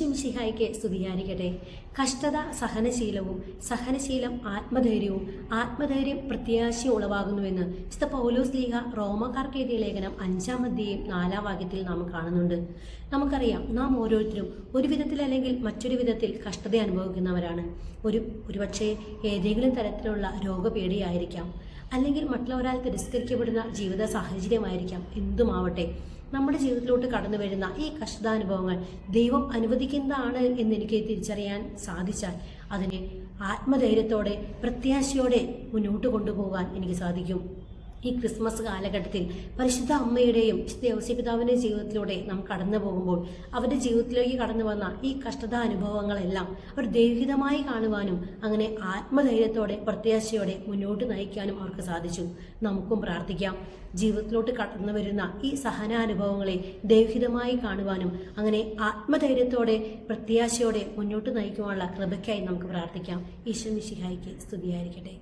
ഈശ്വമിഷിഹായിക്ക് സ്തുതിയായിരിക്കട്ടെ. കഷ്ടത സഹനശീലവും സഹനശീലം ആത്മധൈര്യവും ആത്മധൈര്യം പ്രത്യാശയും ഉളവാകുന്നുവെന്ന് വിശുദ്ധ പൗലോസ് ലീഹ റോമക്കാർക്ക് എഴുതിയ ലേഖനം അഞ്ചാം അധ്യയം നാലാം വാക്യത്തിൽ നാം കാണുന്നുണ്ട്. നമുക്കറിയാം നാം ഓരോരുത്തരും ഒരു വിധത്തിൽ അല്ലെങ്കിൽ മറ്റൊരു വിധത്തിൽ കഷ്ടത അനുഭവിക്കുന്നവരാണ്. ഒരു ഒരുപക്ഷെ ഏതെങ്കിലും തരത്തിലുള്ള രോഗപീഠയായിരിക്കാം. അല്ലെങ്കിൽ മറ്റുള്ളവരാൽ തിരസ്കരിക്കപ്പെടുന്ന ജീവിത സാഹചര്യമായിരിക്കാം. എന്തുമാവട്ടെ. നമ്മുടെ ജീവിതത്തിലോട്ട് കടന്നു വരുന്ന ഈ കഷ്ടതാനുഭവങ്ങൾ ദൈവം അനുവദിക്കുന്നതാണ് എന്ന് എനിക്ക് തിരിച്ചറിയാൻ സാധിച്ചാൽ അതിനെ ആത്മധൈര്യത്തോടെ പ്രത്യാശയോടെ മുന്നോട്ട് കൊണ്ടുപോകാൻ എനിക്ക് സാധിക്കും. ഈ ക്രിസ്മസ് കാലഘട്ടത്തിൽ പരിശുദ്ധ അമ്മയുടെയും വിശുദ്ധ ദേവസ്യപിതാവിന്റെയും ജീവിതത്തിലൂടെ നാം കടന്നു പോകുമ്പോൾ അവരുടെ ജീവിതത്തിലേക്ക് കടന്നു വന്ന ഈ കഷ്ടത അനുഭവങ്ങളെല്ലാം അവർ ദൈവികമായി കാണുവാനും അങ്ങനെ ആത്മധൈര്യത്തോടെ പ്രത്യാശയോടെ മുന്നോട്ട് നയിക്കാനും അവർക്ക് സാധിച്ചു. നമുക്കും പ്രാർത്ഥിക്കാം. ജീവിതത്തിലോട്ട് കടന്നു വരുന്ന ഈ സഹനാനുഭവങ്ങളെ ദൈവികമായി കാണുവാനും അങ്ങനെ ആത്മധൈര്യത്തോടെ പ്രത്യാശയോടെ മുന്നോട്ട് നയിക്കുവാനുള്ള കൃപയ്ക്കായി നമുക്ക് പ്രാർത്ഥിക്കാം. ഈശ്വർ മിശിഹായിക്ക് സ്തുതിയായിരിക്കട്ടെ.